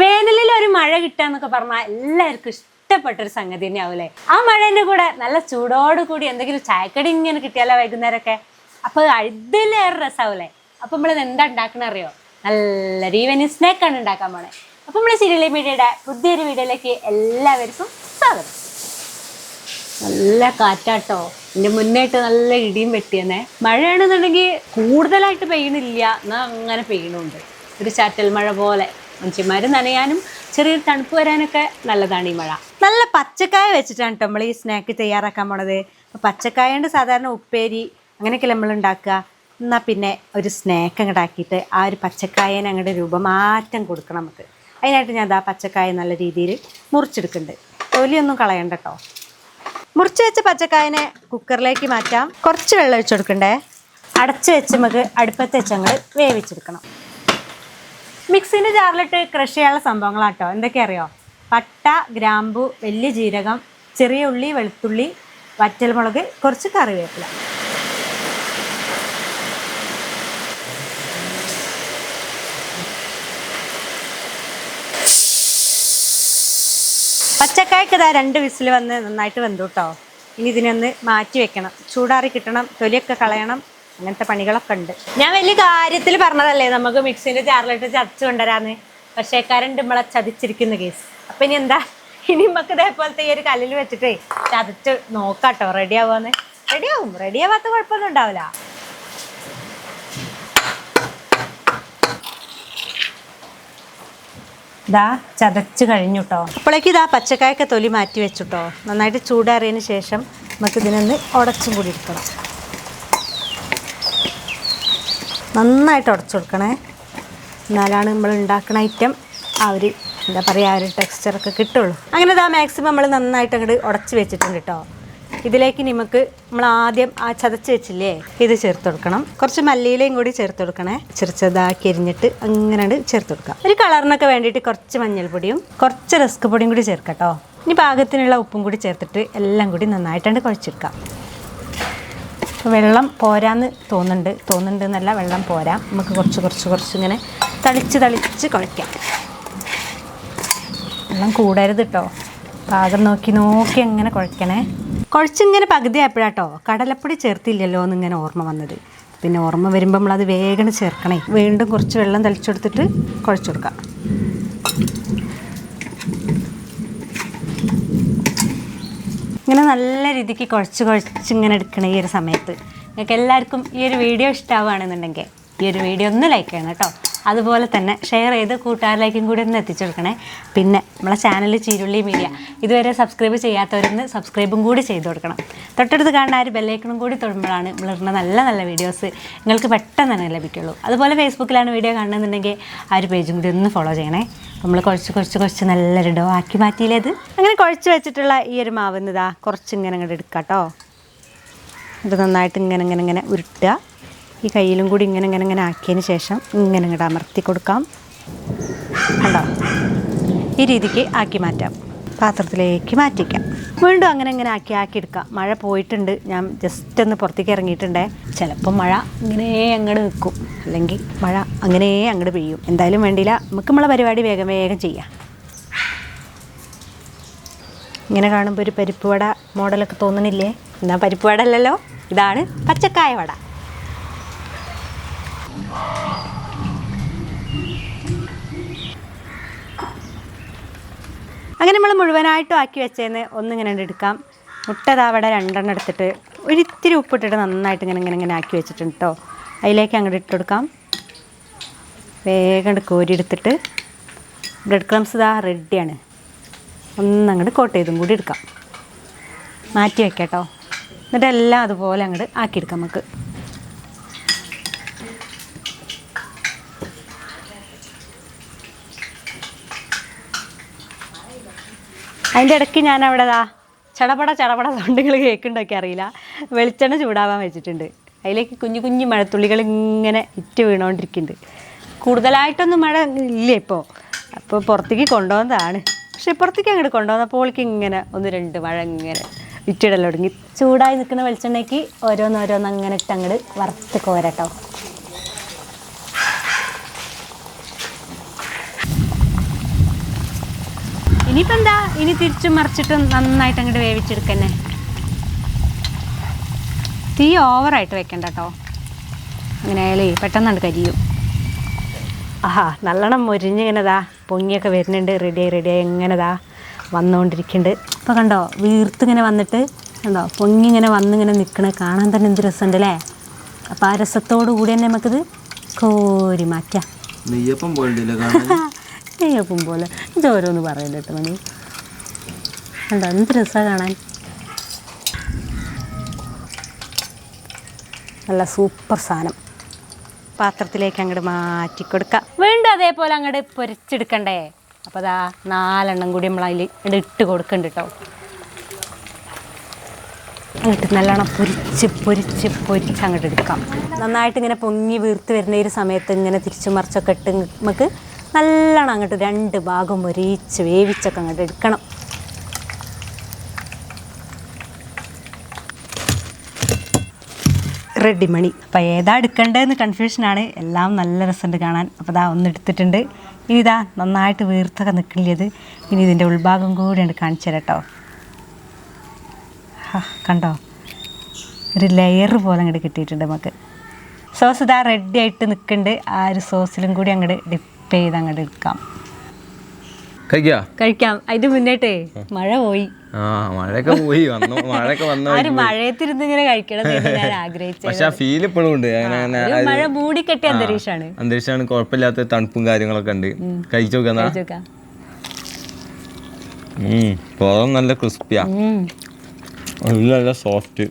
വേനലിൽ ഒരു മഴ കിട്ടാന്നൊക്കെ പറഞ്ഞാൽ എല്ലാവർക്കും ഇഷ്ടപ്പെട്ട ഒരു സംഗതി തന്നെയാവൂലേ? ആ മഴേന്റെ കൂടെ നല്ല ചൂടോട് കൂടി എന്തെങ്കിലും ചായക്കടി ഇങ്ങനെ കിട്ടിയാലോ വൈകുന്നേരമൊക്കെ അപ്പൊ അതിലേറെ രസാവൂലേ? അപ്പൊ നമ്മൾ എന്താ ഉണ്ടാക്കണ അറിയോ നല്ല ഈവനിങ് സ്നാക്കാണ് ഉണ്ടാക്കാൻ പോണേ. അപ്പൊ നമ്മൾ സീരിയലി മീഡിയയുടെ പുതിയൊരു വീഡിയോയിലേക്ക് എല്ലാവർക്കും സ്വാഗതം. നല്ല കാറ്റാട്ടോ. എന്റെ മുന്നേട്ട് നല്ല ഇടിയും വെട്ടിയെന്നെ. മഴയാണെന്നുണ്ടെങ്കിൽ കൂടുതലായിട്ട് പെയ്യണില്ല. എന്നാൽ അങ്ങനെ പെയ്യണുണ്ട്. ഒരു ചാറ്റൽ മഴ പോലെ. മനുഷ്യന്മാർ നനയാനും ചെറിയൊരു തണുപ്പ് വരാനൊക്കെ നല്ലതാണ് ഈ മഴ. നല്ല പച്ചക്കായ വെച്ചിട്ടാണ് കേട്ടോ നമ്മൾ ഈ സ്നാക്ക് തയ്യാറാക്കാൻ പോണത്. പച്ചക്കായ കൊണ്ട് സാധാരണ ഉപ്പേരി അങ്ങനെയൊക്കെ നമ്മൾ ഉണ്ടാക്കുക. എന്നാൽ പിന്നെ ഒരു സ്നാക്ക് അങ്ങോട്ട് ആക്കിയിട്ട് ആ ഒരു പച്ചക്കായനെ അങ്ങോട്ട് രൂപമാറ്റം കൊടുക്കണം നമുക്ക്. അതിനായിട്ട് ഞാൻ അതാ പച്ചക്കായ നല്ല രീതിയിൽ മുറിച്ചെടുക്കുന്നുണ്ട്. തൊലിയൊന്നും കളയണ്ട കേട്ടോ മുറിച്ച് വെച്ച പച്ചക്കായനെ കുക്കറിലേക്ക് മാറ്റാം. കുറച്ച് വെള്ളം ഒഴിച്ചു കൊടുക്കണ്ടേ? അടച്ച് വെച്ച് നമുക്ക് അടുപ്പത്ത് വെച്ച് അങ്ങ് വേവിച്ചെടുക്കണം. മിക്സിന്റെ ജാറിലിട്ട് ക്രഷ് ചെയ്യാനുള്ള സംഭവങ്ങളാട്ടോ. എന്തൊക്കെ അറിയോ? പട്ട ഗ്രാമ്പു വലിയ ജീരകം ചെറിയ ഉള്ളി വെളുത്തുള്ളി വറ്റൽമുളക് കുറച്ച് കറിവേപ്പില. പച്ചക്കായ്ക്ക് ഇതാ രണ്ട് വിസിൽ വന്ന് നന്നായിട്ട് വെന്തു കേട്ടോ ഇനി ഇതിനൊന്ന് മാറ്റി വെക്കണം. ചൂടാറി കിട്ടണം. തൊലിയൊക്കെ കളയണം. അങ്ങനത്തെ പണികളൊക്കെ ഉണ്ട്. ഞാൻ വലിയ കാര്യത്തിൽ പറഞ്ഞതല്ലേ നമുക്ക് മിക്സിന്റെ ചാറിലിട്ട് ചതച്ച് കൊണ്ടുവരാന്ന്. പക്ഷേ കരണ്ട് നമ്മളെ ചതിച്ചിരിക്കുന്ന കേസ്. അപ്പൊ ഇനി എന്താ? ഇനി നമുക്ക് ഇതേപോലത്തെ ഈ ഒരു കല്ലിൽ വെച്ചിട്ടേ ചതച്ച് നോക്കാട്ടോ. റെഡി ആവുമെന്ന് റെഡി ആവും. റെഡി ആവാത്ത കുഴപ്പമൊന്നും ഉണ്ടാവില്ല. ഇതാ ചതച്ച് കഴിഞ്ഞു കേട്ടോ അപ്പോഴേക്ക് ഇതാ പച്ചക്കായൊക്കെ തൊലി മാറ്റി വെച്ചുട്ടോ നന്നായിട്ട് ചൂടാറിയതിന് ശേഷം നമുക്ക് ഇതിനൊന്ന് ഉടച്ചും കൂടി എടുക്കണം. നന്നായിട്ട് ഉടച്ചു കൊടുക്കണേ. എന്നാലാണ് നമ്മൾ ഉണ്ടാക്കുന്ന ഐറ്റം ആ ഒരു എന്താ പറയുക ആ ഒരു ടെക്സ്ചറൊക്കെ കിട്ടുള്ളൂ. അങ്ങനെ ഇതാ മാക്സിമം നമ്മൾ നന്നായിട്ട് അങ്ങോട്ട് ഉടച്ച് വെച്ചിട്ടുണ്ട് കേട്ടോ ഇതിലേക്ക് നമുക്ക് നമ്മൾ ആദ്യം ആ ചതച്ച് വെച്ചില്ലേ ഇത് ചേർത്ത് കൊടുക്കണം. കുറച്ച് മല്ലിയിലയും കൂടി ചേർത്ത് കൊടുക്കണേ. ചെറുച്ചതാക്കി എരിഞ്ഞിട്ട് അങ്ങനെ ചേർത്ത് കൊടുക്കാം. ഒരു കളറിനൊക്കെ വേണ്ടിയിട്ട് കുറച്ച് മഞ്ഞൾപ്പൊടിയും കുറച്ച് റസ്ക് പൊടിയും കൂടി ചേർക്കട്ടോ ഇനി പാകത്തിനുള്ള ഉപ്പും കൂടി ചേർത്തിട്ട് എല്ലാം കൂടി നന്നായിട്ടാണ് കുഴച്ചെടുക്കാം. വെള്ളം പോരാന്ന് തോന്നുന്നുണ്ട്. തോന്നുന്നുണ്ട് എന്നല്ല വെള്ളം പോരാ. നമുക്ക് കുറച്ച് കുറച്ച് കുറച്ച് ഇങ്ങനെ തളിച്ച് തളിച്ച് കുഴയ്ക്കാം. വെള്ളം കൂടരുത് കേട്ടോ പാകം നോക്കി നോക്കി അങ്ങനെ കുഴയ്ക്കണേ? കുഴച്ചിങ്ങനെ പകുതി ആയപ്പോഴാട്ടോ കടലപ്പൊടി ചേർത്തില്ലല്ലോ എന്നിങ്ങനെ ഓർമ്മ വന്നത്. പിന്നെ ഓർമ്മ വരുമ്പോൾ നമ്മളത് വേഗം ചേർക്കണേ. വീണ്ടും കുറച്ച് വെള്ളം തളിച്ചെടുത്തിട്ട് കുഴച്ചു കൊടുക്കാം. ഇങ്ങനെ നല്ല രീതിക്ക് കുഴച്ച് കുഴച്ച് ഇങ്ങനെ എടുക്കണം ഈ ഒരു സമയത്ത്. നിങ്ങൾക്ക് എല്ലാവർക്കും ഈ ഒരു വീഡിയോ ഇഷ്ടമാവുകയാണെന്നുണ്ടെങ്കിൽ ഈ ഒരു വീഡിയോ ഒന്ന് ലൈക്ക് ചെയ്യണം കേട്ടോ. അതുപോലെ തന്നെ ഷെയർ ചെയ്ത് കൂട്ടുകാരിലേക്കും കൂടി ഒന്ന് എത്തിച്ചു കൊടുക്കണേ. പിന്നെ നമ്മളെ ചാനൽ ചീരുള്ളി മീഡിയ ഇതുവരെ സബ്സ്ക്രൈബ് ചെയ്യാത്തവരൊന്ന് സബ്സ്ക്രൈബും കൂടി ചെയ്ത് കൊടുക്കണം. തൊട്ടടുത്ത് കാണുന്ന ആ ഒരു ബെല്ലൈക്കണും കൂടി തൊടുമ്പോഴാണ് നമ്മളിടുന്ന നല്ല നല്ല വീഡിയോസ് നിങ്ങൾക്ക് പെട്ടെന്ന് തന്നെ ലഭിക്കുള്ളൂ. അതുപോലെ ഫേസ്ബുക്കിലാണ് വീഡിയോ കാണുന്നുണ്ടെങ്കിൽ ആ ഒരു പേജും കൂടി ഒന്ന് ഫോളോ ചെയ്യണേ. നമ്മൾ കുറച്ച് കുറച്ച് കുറച്ച് നല്ലൊരു ഡോ ആക്കി മാറ്റിയില്ലേത് അങ്ങനെ കുഴച്ച് വെച്ചിട്ടുള്ള ഈ ഒരു മാവുന്നതാ കുറച്ച് ഇങ്ങനെ അങ്ങോട്ട് എടുക്കാം കേട്ടോ ഇത് നന്നായിട്ട് ഇങ്ങനെ ഇങ്ങനെ ഇങ്ങനെ ഉരുട്ടുക. ഈ കയ്യിലും കൂടി ഇങ്ങനെ ഇങ്ങനെ ഇങ്ങനെ ആക്കിയതിന് ശേഷം ഇങ്ങനെ ഇങ്ങോട്ട് അമർത്തി കൊടുക്കാം. കണ്ടോ? ഈ രീതിക്ക് ആക്കി മാറ്റാം. പാത്രത്തിലേക്ക് മാറ്റിക്കാം. വീണ്ടും അങ്ങനെ ഇങ്ങനെ ആക്കി ആക്കി എടുക്കാം. മഴ പോയിട്ടുണ്ട്. ഞാൻ ജസ്റ്റ് ഒന്ന് പുറത്തേക്ക് ഇറങ്ങിയിട്ടുണ്ടേ. ചിലപ്പോൾ മഴ ഇങ്ങനെ അങ്ങോട്ട് നിൽക്കും. അല്ലെങ്കിൽ മഴ അങ്ങനെ അങ്ങോട്ട് പെയ്യും. എന്തായാലും വേണ്ടിയില്ല. നമുക്ക് നമ്മളെ പരിപാടി വേഗം വേഗം ചെയ്യാം. ഇങ്ങനെ കാണുമ്പോൾ ഒരു പരിപ്പ് വട മോഡലൊക്കെ തോന്നണില്ലേ? എന്നാൽ പരിപ്പ് വട അല്ലല്ലോ? ഇതാണ് പച്ചക്കായ വട. അങ്ങനെ നമ്മൾ മുഴുവനായിട്ടും ആക്കി വെച്ചേന്ന് ഒന്നിങ്ങനെ എടുക്കാം. മുട്ട അവിടെ രണ്ടെണ്ണം എടുത്തിട്ട് ഒരിത്തിരി ഉപ്പിട്ടിട്ട് നന്നായിട്ട് ഇങ്ങനെ ഇങ്ങനെ ഇങ്ങനെ ആക്കി വെച്ചിട്ടുണ്ട് കേട്ടോ അതിലേക്ക് അങ്ങോട്ട് ഇട്ട് കൊടുക്കാം. വേഗം കോരി എടുത്തിട്ട് ബ്രെഡ് ക്രംസ് ഇതാ റെഡിയാണ്. ഒന്നങ്ങോട്ട് കോട്ട് ചെയ്തും കൂടി എടുക്കാം. മാറ്റി വെക്കാം കേട്ടോ എന്നിട്ടെല്ലാം അതുപോലെ അങ്ങോട്ട് ആക്കിയെടുക്കാം നമുക്ക്. അതിന്റെ ഇടയ്ക്ക് ഞാൻ അവിടെ ദാ ചടപട ചടപട സൗണ്ടുകൾ കേൾക്കുന്നുണ്ടൊക്കെ അറിയില്ല. വെളിച്ചെണ്ണ ചൂടാവാൻ വെച്ചിട്ടുണ്ട്. അതിലേക്ക് കുഞ്ഞു കുഞ്ഞു മഴത്തുള്ളികൾ ഇങ്ങനെ ഇറ്റ് വീണുകൊണ്ടിരിക്കുന്നുണ്ട് കൂടുതലായിട്ടൊന്നും മഴ ഇല്ല ഇപ്പോൾ. അപ്പോൾ പുറത്തേക്ക് കൊണ്ടുപോകുന്നതാണ്. പക്ഷെ പുറത്തേക്ക് അങ്ങോട്ട് കൊണ്ടുപോകുന്നപ്പോഴേക്ക് ഇങ്ങനെ ഒന്ന് രണ്ട് മഴ ഇങ്ങനെ ഇറ്റിടൽ തുടങ്ങി. ചൂടായി നിൽക്കുന്ന വെളിച്ചെണ്ണയ്ക്ക് ഓരോന്നോരോന്ന് അങ്ങനെ ഇട്ട് അങ്ങോട്ട് വറുത്ത് കോരട്ടോ. ഇനിയിപ്പോൾ എന്താ ഇനി തിരിച്ചും മറിച്ചിട്ടും നന്നായിട്ട് അങ്ങോട്ട് വേവിച്ചെടുക്കന്നെ. തീ ഓവറായിട്ട് വെക്കണ്ട കേട്ടോ അങ്ങനെ ആയാലേ പെട്ടെന്നാണ് കരിയും. ആഹാ നല്ലോണം മുരിഞ്ഞിങ്ങനെതാ. പൊങ്ങിയൊക്കെ വരുന്നുണ്ട്. റെഡിയായി റെഡിയായി എങ്ങനെതാ വന്നുകൊണ്ടിരിക്കുന്നുണ്ട് ഇപ്പോൾ കണ്ടോ വീർത്തിങ്ങനെ വന്നിട്ട് കണ്ടോ പൊങ്ങി ഇങ്ങനെ വന്നിങ്ങനെ നിൽക്കണേ കാണാൻ തന്നെ എന്ത് രസമുണ്ട് അല്ലേ അപ്പോൾ ആ രസത്തോടു കൂടി തന്നെ നമുക്കിത് കോരി മാറ്റാം നെയ്യപ്പം പോയിട്ടില്ല കാണാൻ പോലെ. ഇത് ഓരോന്ന് പറയണ്ട കേട്ടോ മണി. എന്താ എന്ത് രസമാണ് കാണാൻ. നല്ല സൂപ്പർ സാധനം. പാത്രത്തിലേക്ക് അങ്ങോട്ട് മാറ്റി കൊടുക്കാം വീണ്ടും അതേപോലെ അങ്ങോട്ട് പൊരിച്ചെടുക്കണ്ടേ? അപ്പോൾ അതാ നാലെണ്ണം കൂടി നമ്മൾ അതിൽ ഇട്ട് കൊടുക്കുന്നുണ്ട് കേട്ടോ അങ്ങോട്ട് നല്ലോണം പൊരിച്ച് പൊരിച്ച് പൊരിച്ച് അങ്ങോട്ട് എടുക്കാം. നന്നായിട്ട് ഇങ്ങനെ പൊങ്ങി വീർത്ത് വരുന്ന ഒരു സമയത്ത് ഇങ്ങനെ തിരിച്ചു മറിച്ചൊക്കെ ഇട്ട് നമുക്ക് നല്ലോണം അങ്ങോട്ട് രണ്ട് ഭാഗം ഒരിച്ച് വേവിച്ചൊക്കെ അങ്ങോട്ട് എടുക്കണം. റെഡി മണി അപ്പോൾ ഏതാ എടുക്കേണ്ടതെന്ന് കൺഫ്യൂഷനാണ് എല്ലാം നല്ല രസമുണ്ട് കാണാൻ. അപ്പോൾ ഇതാ ഒന്ന് എടുത്തിട്ടുണ്ട്. ഇനി ഇതാ നന്നായിട്ട് വീർത്തൊക്കെ നിൽക്കില്ലത് ഇനി ഇതിന്റെ ഉൾഭാഗം കൂടിയാണ് കാണിച്ചു തരാം കേട്ടോ കണ്ടോ? ഒരു ലെയർ പോലെ അങ്ങോട്ട് കിട്ടിയിട്ടുണ്ട് നമുക്ക്. സോസ് ഇതാ റെഡി ആയിട്ട് നിൽക്കുന്നുണ്ട്. ആ ഒരു സോസിലും കൂടി അങ്ങോട്ട് ഡിപ്പ് ചെയ്ത് അങ്ങോട്ട് എടുക്കാം കഴിക്കാം. അതിന് മുന്നേട്ടേ മഴ പോയി. ആ മഴയൊക്കെ പോയി. വന്നു മഴയൊക്കെ വന്നു മഴയത്തിരുന്ന് ഇങ്ങനെ കഴിക്കണം ഞാൻ പക്ഷെ ആ ഫീൽ ഇപ്പോഴും ഉണ്ട്. മഴ അന്തരീക്ഷമാണ്. അന്തരീക്ഷമാണ്. കുഴപ്പമില്ലാത്ത തണുപ്പും കാര്യങ്ങളൊക്കെ ഉണ്ട്. കഴിച്ചു നോക്കാം പുറം നല്ല ക്രിസ്പിയാ. നല്ല സോഫ്റ്റ്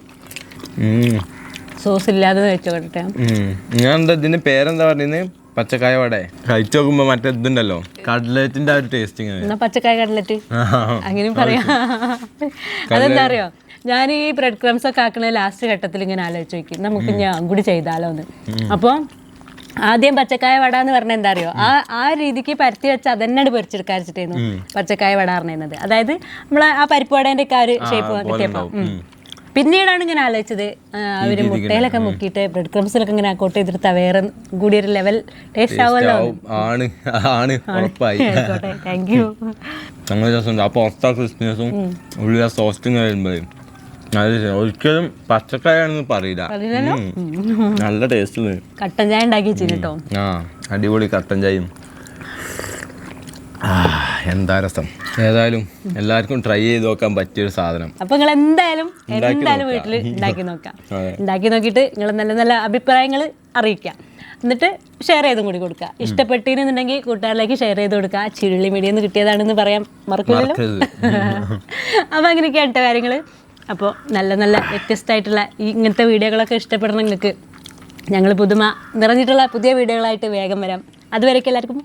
സോസ് ഇല്ലാതെ കഴിച്ചോട്ടെ ഞാൻ എന്താ ഇതിന്റെ പേരെന്താ പറയുന്നത് പച്ചക്കായ വടേ കഴിച്ചു നോക്കുമ്പോ മറ്റേ ഇതുണ്ടല്ലോ. കട്ലറ്റിന്റെ ആ ഒരു ടേസ്റ്റിങ് പച്ചക്കായ കടലറ്റ് അങ്ങനെയും പറയാം. അതെന്താ അറിയോ? ഞാൻ ഈ ബ്രെഡ് ക്രംസ് ഒക്കെ ആക്കണ ലാസ്റ്റ് ഘട്ടത്തിൽ ഇങ്ങനെ ആലോചിച്ച് നോക്കി. നമുക്ക് ഞാൻ കൂടി ചെയ്താലോ എന്ന്. അപ്പോൾ ആദ്യം പച്ചക്കായ വട എന്ന് പറഞ്ഞാൽ എന്താ അറിയോ? ആ ആ രീതിക്ക് പരത്തി വെച്ച് അതന്നെ പൊരിച്ചെടുക്കാൻ വെച്ചിട്ടായിരുന്നു പച്ചക്കായ വട പറഞ്ഞത് അതായത് നമ്മളെ ആ പരിപ്പ് വടേന്റെ ഒക്കെ ആ ഒരു ഷേപ്പ് കിട്ടിയപ്പോൾ പിന്നീടാണ് ഇങ്ങനെ ആലോചിച്ചത് അവർ അവർ മുട്ടയിലൊക്കെ മുക്കിയിട്ട് ബ്രെഡ് ക്രംസിലൊക്കെ ഇങ്ങനെ കോട്ട് ചെയ്തിട്ട് വേറെ കൂടി ഒരു ലെവൽ ടേസ്റ്റ് ആവുമല്ലോ ആണ്. ആണ്. ഉറപ്പായി. താങ്ക് യു അങ്ങനെ രസമുണ്ട് ആ പുറത്താ ക്രിസ്മസും ഉള്ളിൽ ആ സോഫ്റ്റും വരുമ്പോഴേ. ഒരിക്കലും പച്ചക്കായാണെന്ന് പറയില്ല. നല്ല ടേസ്റ്റ് കട്ടൻ ചായ ഉണ്ടാക്കി വെച്ചിട്ടോ ആ അടിപൊളി കട്ടൻ ചായയും. എന്താ രസം? ഏതായാലും എല്ലാവർക്കും ട്രൈ ചെയ്ത് നോക്കാൻ പറ്റിയ ഒരു സാധനം. അപ്പൊ നിങ്ങൾ എന്തായാലും എന്തായാലും വീട്ടിൽ ഉണ്ടാക്കി നോക്കാം. ഉണ്ടാക്കി നോക്കിയിട്ട് നിങ്ങൾ നല്ല നല്ല അഭിപ്രായങ്ങൾ അറിയിക്കാം. എന്നിട്ട് ഷെയർ ചെയ്തും കൂടി കൊടുക്കുക. ഇഷ്ടപ്പെട്ടിരുന്നുണ്ടെങ്കിൽ കൂട്ടുകാരിലേക്ക് ഷെയർ ചെയ്ത് കൊടുക്കുക. ചുരുളി മീഡിയ നിന്ന് കിട്ടിയതാണെന്ന് പറയാൻ മറക്കില്ലല്ലോ അപ്പൊ അങ്ങനെയൊക്കെ അങ്ങനെയൊക്കെയാണ് കേട്ടോ കാര്യങ്ങൾ അപ്പോൾ നല്ല നല്ല വ്യത്യസ്തമായിട്ടുള്ള ഈ ഇങ്ങനത്തെ വീഡിയോകളൊക്കെ ഇഷ്ടപ്പെടണം നിങ്ങൾക്ക്. ഞങ്ങൾ പുതുമ നിറഞ്ഞിട്ടുള്ള പുതിയ വീഡിയോകളായിട്ട് വേഗം വരാം. അതുവരെയൊക്കെ എല്ലാവർക്കും